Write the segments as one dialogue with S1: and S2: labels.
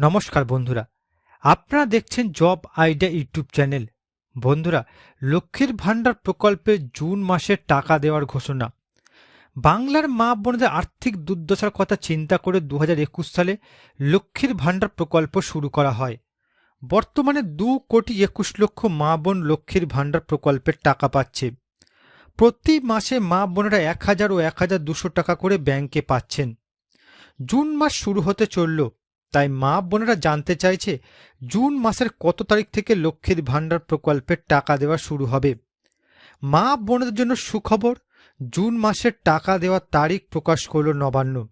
S1: নমস্কার বন্ধুরা, আপনারা দেখছেন জব আইডিয়া ইউটিউব চ্যানেল। বন্ধুরা, লক্ষ্মীর ভাণ্ডার প্রকল্পে জুন মাসে টাকা দেওয়ার ঘোষণা। বাংলার মা বোনদের আর্থিক দুর্দশার কথা চিন্তা করে দু হাজার একুশ সালে লক্ষ্মীর ভাণ্ডার প্রকল্প শুরু করা হয়। বর্তমানে দু কোটি একুশ লক্ষ মা বোন লক্ষ্মীর ভাণ্ডার প্রকল্পের টাকা পাচ্ছে। প্রতি মাসে মা বোনেরা এক হাজার ও এক হাজার দুশো টাকা করে ব্যাংকে পাচ্ছেন। জুন মাস শুরু হতে চলল তাই মা বোনেরা জানতে চাইছে জুন মাসের কত তারিখ থেকে লক্ষ্মীর ভাণ্ডার প্রকল্পের টাকা দেওয়া শুরু হবে। মা বোনদের জন্য সুখবর, জুন মাসের টাকা দেওয়ার তারিখ প্রকাশ করল নবান্ন।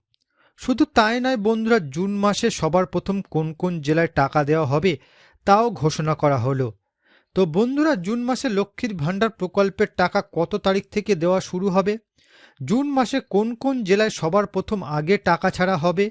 S1: শুধু তাই নয় বন্ধুরা, জুন মাসে সবার প্রথম কোন কোন জেলায় টাকা দেওয়া হবে তাও ঘোষণা করা হলো। তো বন্ধুরা, জুন মাসে লক্ষ্মীর ভাণ্ডার প্রকল্পের টাকা কত তারিখ থেকে দেওয়া শুরু হবে? জুন মাসে কোন কোন জেলায় সবার প্রথম আগে টাকা ছাড়া হবে?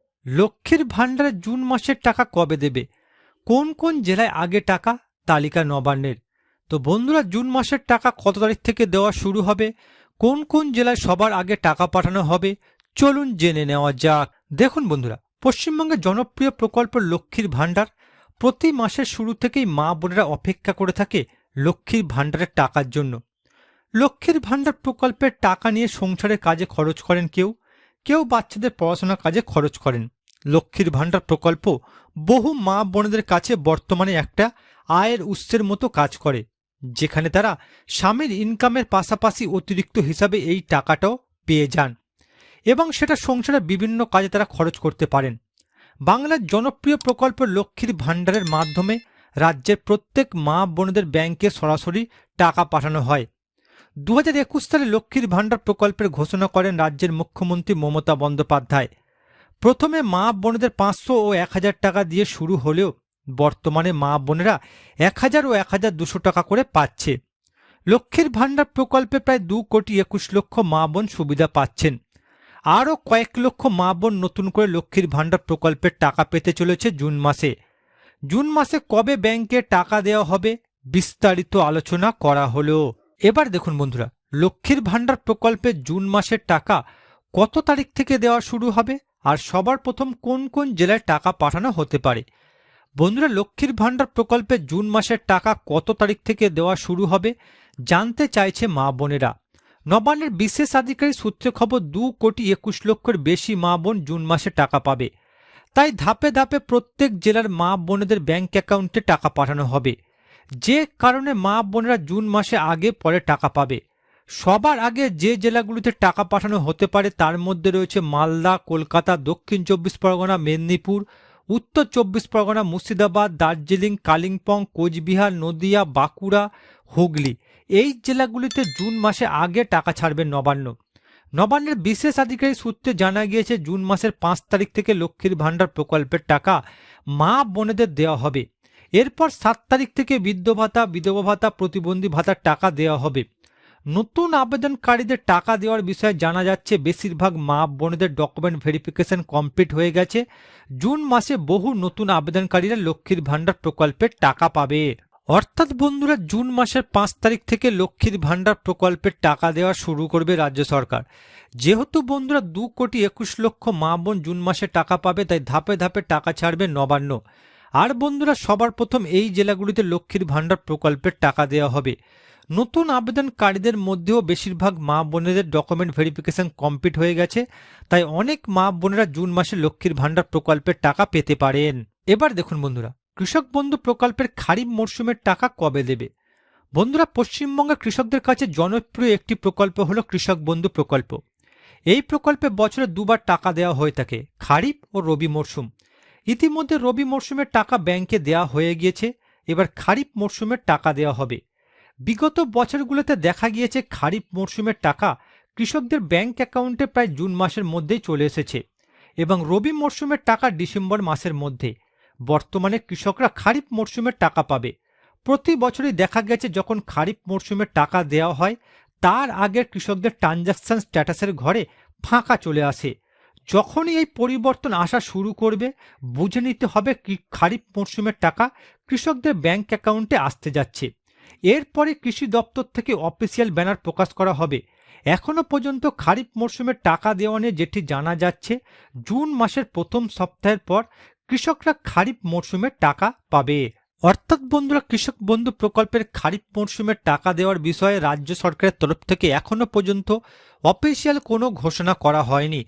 S1: লক্ষ্মীর ভাণ্ডারে জুন মাসের টাকা কবে দেবে? কোন কোন জেলায় আগে টাকা? তালিকা নবান্নের। তো বন্ধুরা, জুন মাসের টাকা কত তারিখ থেকে দেওয়া শুরু হবে? কোন কোন জেলায় সবার আগে টাকা পাঠানো হবে? চলুন জেনে নেওয়া যাক। দেখুন বন্ধুরা পশ্চিমবঙ্গের জনপ্রিয় প্রকল্প লক্ষ্মীর ভাণ্ডার। প্রতি মাসের শুরু থেকেই মা বোনেরা অপেক্ষা করে থাকে লক্ষ্মীর ভাণ্ডারের টাকার জন্য। লক্ষ্মীর ভাণ্ডার প্রকল্পের টাকা নিয়ে সংসারের কাজে খরচ করেন কেউ। কেউ বাচ্চাদের পড়াশোনার কাজে খরচ করেন। লক্ষ্মীর ভাণ্ডার প্রকল্প বহু মা বোনেদের কাছে বর্তমানে একটা আয়ের উৎসের মতো কাজ করে, যেখানে তারা স্বামীর ইনকামের পাশাপাশি অতিরিক্ত হিসাবে এই টাকাটাও পেয়ে যান এবং সেটা সংসারের বিভিন্ন কাজে তারা খরচ করতে পারেন। বাংলার জনপ্রিয় প্রকল্প লক্ষ্মীর ভাণ্ডারের মাধ্যমে রাজ্যের প্রত্যেক মা বোনদের ব্যাংকে সরাসরি টাকা পাঠানো হয়। দু হাজার একুশ সালে লক্ষ্মীর ভাণ্ডার প্রকল্পের ঘোষণা করেন রাজ্যের মুখ্যমন্ত্রী মমতা বন্দ্যোপাধ্যায়। প্রথমে মা বোনেদের পাঁচশো ও এক হাজার টাকা দিয়ে শুরু হলেও বর্তমানে মা বোনেরা এক হাজার ও এক হাজার দুশো টাকা করে পাচ্ছে। লক্ষ্মীর ভাণ্ডার প্রকল্পে প্রায় দু কোটি একুশ লক্ষ মা বোন সুবিধা পাচ্ছেন। আরও কয়েক লক্ষ মা বোন নতুন করে লক্ষ্মীর ভাণ্ডার প্রকল্পের টাকা পেতে চলেছে জুন মাসে। জুন মাসে কবে ব্যাংকে টাকা দেওয়া হবে বিস্তারিত আলোচনা করা হলো। এবার দেখুন বন্ধুরা, লক্ষ্মীর ভাণ্ডার প্রকল্পে জুন মাসের টাকা কত তারিখ থেকে দেওয়া শুরু হবে আর সবার প্রথম কোন কোন জেলায় টাকা পাঠানো হতে পারে? বন্ধুরা, লক্ষ্মীর ভাণ্ডার প্রকল্পে জুন মাসের টাকা কত তারিখ থেকে দেওয়া শুরু হবে জানতে চাইছে মা বোনেরা। নবান্নের বিশেষ আধিকারিক সূত্রে খবর, দু কোটি একুশ লক্ষের বেশি মা বোন জুন মাসে টাকা পাবে। তাই ধাপে ধাপে প্রত্যেক জেলার মা বোনেদের ব্যাংক অ্যাকাউন্টে টাকা পাঠানো হবে। যে কারণে মা বোনেরা জুন মাসে আগে পরে টাকা পাবে। সবার আগে যে জেলাগুলিতে টাকা পাঠানো হতে পারে তার মধ্যে রয়েছে মালদা, কলকাতা, দক্ষিণ চব্বিশ পরগনা, মেদিনীপুর, উত্তর চব্বিশ পরগনা, মুর্শিদাবাদ, দার্জিলিং, কালিম্পং, কোচবিহার, নদিয়া, বাঁকুড়া, হুগলি। এই জেলাগুলিতে জুন মাসে আগে টাকা ছাড়বে নবান্ন। নবান্নের বিশেষ আধিকারিক সূত্রে জানা গিয়েছে, জুন মাসের পাঁচ তারিখ থেকে লক্ষ্মীর ভাণ্ডার প্রকল্পের টাকা মা বোনেদের দেওয়া হবে। এরপর সাত তারিখ থেকে বৃদ্ধ ভাতা, বিধবা ভাতা, প্রতিবন্ধী ভাতার টাকা দেওয়া হবে। নতুন আবেদনকারীদের টাকা দেওয়ার বিষয়ে জানা যাচ্ছে, বেশিরভাগ মা বোনদের ডকুমেন্ট ভেরিফিকেশন কমপ্লিট হয়ে গেছে। জুন মাসে বহু নতুন আবেদনকারীরা লক্ষ্মীর ভাণ্ডার প্রকল্পের টাকা পাবে। অর্থাৎ বন্ধুরা, জুন মাসের পাঁচ তারিখ থেকে লক্ষ্মীর ভাণ্ডার প্রকল্পের টাকা দেওয়া শুরু করবে রাজ্য সরকার। যেহেতু বন্ধুরা, দু কোটি একুশ লক্ষ মা বোন জুন মাসে টাকা পাবে, তাই ধাপে ধাপে টাকা ছাড়বে নবান্ন। আর বন্ধুরা, সবার প্রথম এই জেলাগুলিতে লক্ষ্মীর ভাণ্ডার প্রকল্পের টাকা দেওয়া হবে। নতুন আবেদনকারীদের মধ্যেও বেশিরভাগ মা বোনেদের ডকুমেন্ট ভেরিফিকেশন কমপ্লিট হয়ে গেছে, তাই অনেক মা বোনেরা জুন মাসে লক্ষ্মীর ভাণ্ডার প্রকল্পের টাকা পেতে পারেন। এবার দেখুন বন্ধুরা, কৃষক বন্ধু প্রকল্পের খারিফ মরশুমের টাকা কবে দেবে? বন্ধুরা, পশ্চিমবঙ্গের কৃষকদের কাছে জনপ্রিয় একটি প্রকল্প হল কৃষক বন্ধু প্রকল্প। এই প্রকল্পে বছরে দুবার টাকা দেওয়া হয়ে থাকে, খারিফ ও রবি মরশুম। ইতিমধ্যে রবি মরশুমের টাকা ব্যাংকে দেওয়া হয়ে গিয়েছে, এবার খারিফ মরশুমের টাকা দেওয়া হবে। বিগত বছরগুলোতে দেখা গিয়েছে খারিফ মরশুমের টাকা কৃষকদের ব্যাংক অ্যাকাউন্টে প্রায় জুন মাসের মধ্যেই চলে এসেছে এবং রবি মরশুমের টাকা ডিসেম্বর মাসের মধ্যে। বর্তমানে কৃষকরা খারিফ মরশুমের টাকা পাবে। প্রতি বছরই দেখা গেছে যখন খারিফ মরশুমের টাকা দেওয়া হয়, তার আগের কৃষকদের ট্রানজাকশন স্ট্যাটাসের ঘরে ফাঁকা চলে আসে। যখনই এই পরিবর্তন আসা শুরু করবে, বুঝে নিতে হবে খারিফ মরশুমের টাকা কৃষকদের ব্যাংক অ্যাকাউন্টে আসতে যাচ্ছে। এরপরে কৃষি দপ্তর থেকে অফিসিয়াল ব্যানার প্রকাশ করা হবে। এখনও পর্যন্ত খারিফ মরশুমের টাকা দেওয়া নিয়ে যেটি জানা যাচ্ছে, জুন মাসের প্রথম সপ্তাহের পর কৃষকরা খারিফ মরশুমের টাকা পাবে। অর্থাৎ বন্ধুরা, কৃষক বন্ধু প্রকল্পের খারিফ মরশুমের টাকা দেওয়ার বিষয়ে রাজ্য সরকারের তরফ থেকে এখনও পর্যন্ত অফিসিয়াল কোনো ঘোষণা করা হয়নি।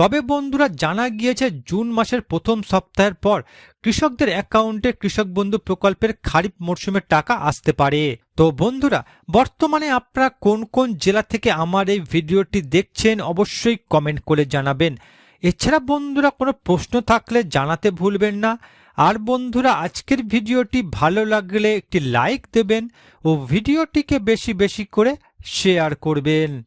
S1: তবে বন্ধুরা জানা গিয়েছে জুন মাসের প্রথম সপ্তাহের পর কৃষকদের অ্যাকাউন্টে কৃষক বন্ধু প্রকল্পের খারিফ মরশুমের টাকা আসতে পারে। তো বন্ধুরা, বর্তমানে আপনারা কোন কোন জেলা থেকে আমার এই ভিডিওটি দেখছেন অবশ্যই কমেন্ট করে জানাবেন। এছাড়া বন্ধুরা কোনো প্রশ্ন থাকলে জানাতে ভুলবেন না। আর বন্ধুরা, আজকের ভিডিওটি ভালো লাগলে একটি লাইক দেবেন ও ভিডিওটিকে বেশি বেশি করে শেয়ার করবেন।